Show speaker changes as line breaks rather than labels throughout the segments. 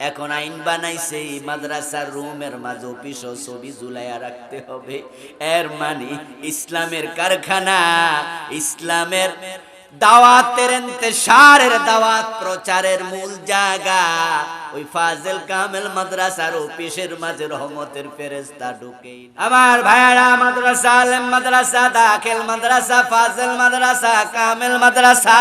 এখন আইন বানাইছে এই মাদ্রাসার রুমের মাঝে অফিস ও ছবি ঝুলাইয়া রাখতে হবে। এর মানে ইসলামের কারখানা, ইসলামের দাওয়াতের ইন্তেশারের দাওয়াত, প্রচারের মূল জায়গা। ওই ফাজেল কামেল মাদ্রাসার অফিসের মাঝে রহমতের ফেরেস্তা ঢুকে আমার ভাইয়ারা, মাদ্রাসা আলেম মাদ্রাসা, দাখিল মাদ্রাসা, ফাজেল মাদ্রাসা, কামেল মাদ্রাসা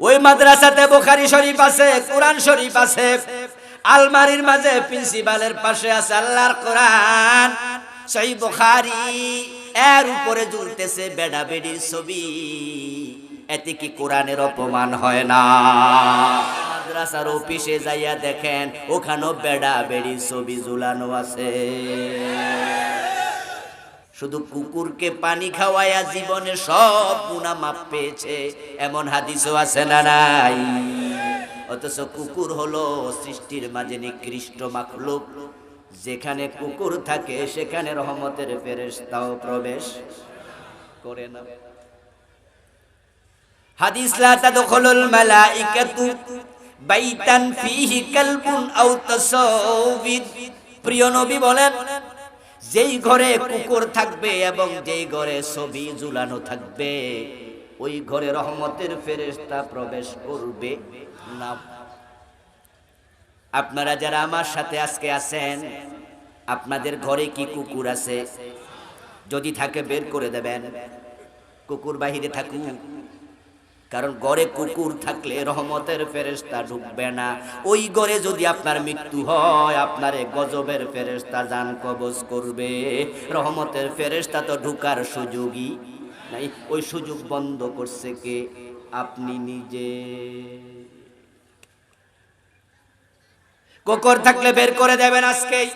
ওই মাদ্রাসাতে বোখারি শরীফ আছে, কোরআন শরীফ আছে। আলমারির মাঝে প্রিন্সিপালের পাশে আছে আল্লাহর কোরআন। সেই বোখারি এর উপরে ঝুলতেছে বেড়া বেড়ির ছবি। এতে কি কোরআনের অপমান হয় না? মাদ্রাসার অফিসে যাইয়া দেখেন, ওখানেও বেড়া বেড়ির ছবি ঝুলানো আছে। শুধু কুকুরকে পানি খাওয়ায়া জীবনে সব গুণা মাপ পেয়েছে। এমন হাদিসও আছে না নাই? অথচ কুকুর হলো সৃষ্টির মাঝে নিকৃষ্ট মাখলুক। যেখানে কুকুর থাকে, সেখানে রহমতের ফেরেশতাও প্রবেশ করে না। হাদিস, লা তাদখুলুল মালাইকাতু বাইতান ফীহি কালবুন আও তাসাউবিদ। প্রিয় নবী বলেন যেই ঘরে কুকুর থাকবে এবং যেই ঘরে ছবি ঝুলানো থাকবে, ওই ঘরে রহমতের ফেরেশতা প্রবেশ করবে না। আপনারা যারা আমার সাথে আজকে আছেন, আপনাদের ঘরে কি কুকুর আছে? যদি থাকে বের করে দেবেন। কুকুর বাহিরে থাকুক। কারণ গড়ে কুকুর থাকলে রহমতের ফেরেস্তা ঢুকবে না। ওই গড়ে যদি আপনার মৃত্যু হয়, আপনার গজবের ফেরেস্তা যান কবজ করবে। রহমতের ফেরেস্তা তো ঢুকার সুযোগই নাই। ওই সুযোগ বন্ধ করছে কে? আপনি নিজে। কুকুর থাকলে বের করে দেবেন আজকেই।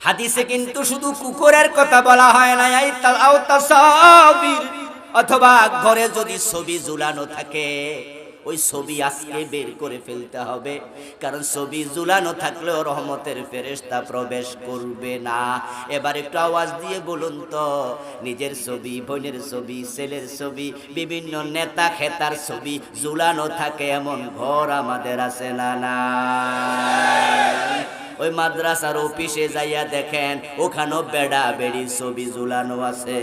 হাদিসে কিন্তু শুধু কুকুরের কথা বলা হয় না এই তা- আও তাসাবির। অথবা ঘরে যদি ছবি ঝুলানো থাকে, ওই ছবি আজকে বের করে ফেলতে হবে। কারণ ছবি ঝুলানো থাকলেও রহমতের ফেরেশতা প্রবেশ করবে না। এবার একটু আওয়াজ দিয়ে বলুন তো, নিজের ছবি, বোনের ছবি, ছেলের ছবি, বিভিন্ন নেতা খেতার ছবি ঝুলানো থাকে, এমন ঘর আমাদের আছে না না ওই মাদ্রাসার অফিসে যাইয়া দেখেন, ওখানেও বেড়া বেড়ি ছবি ঝুলানো আছে।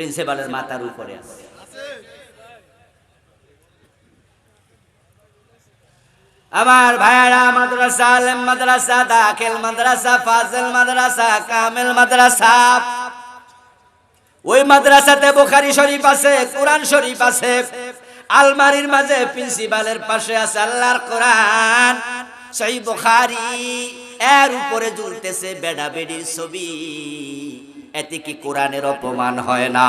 প্রিন্সিপালের মাথার উপরে আছে। আমার ভাইয়ারা, মাদ্রাসা আলেম মাদ্রাসা, দাখিল মাদ্রাসা, ফাজল মাদ্রাসা, কামেল মাদ্রাসা। ওই মাদ্রাসাতে বোখারি শরীফ আছে, কোরআন শরীফ আছে। আলমারির মাঝে প্রিন্সিপালের পাশে আছে আল্লাহর কোরআন। সেই বোখারি, এর উপরে ঝুলতেছে বেড়া বেড়ির ছবি। এতে কি কোরআনের অপমান হয় না?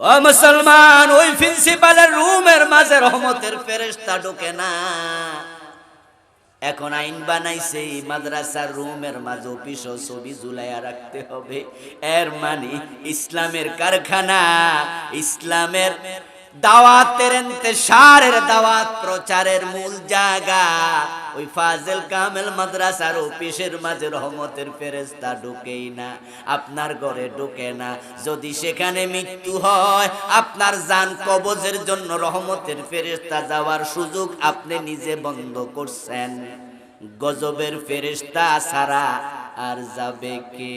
ও মুসলমান, ওই প্রিন্সিপালের রুমের মাঝে রহমতের ফেরেস্তা ঢোকে না। এখন আইন বানাইছে মাদ্রাসার রুমের মাঝে অফিস ও ছবি ঝুলাইয়া রাখতে হবে। এর মানে ইসলামের কারখানা, ইসলামের দাওয়াতের ইন্তেশারের দাওয়াত, প্রচারের মূল জায়গা। ওই ফাজেল কামেল মাদ্রাসার অফিসের মাঝে রহমতের ফেরেস্তা ঢুকেই না, আপনার ঘরে ঢুকে না। যদি সেখানে মৃত্যু হয়, আপনার জান কবজের জন্য রহমতের ফেরেস্তা যাওয়ার সুযোগ আপনি নিজে বন্ধ করছেন। গজবের ফেরেস্তা ছাড়া আর যাবে কে?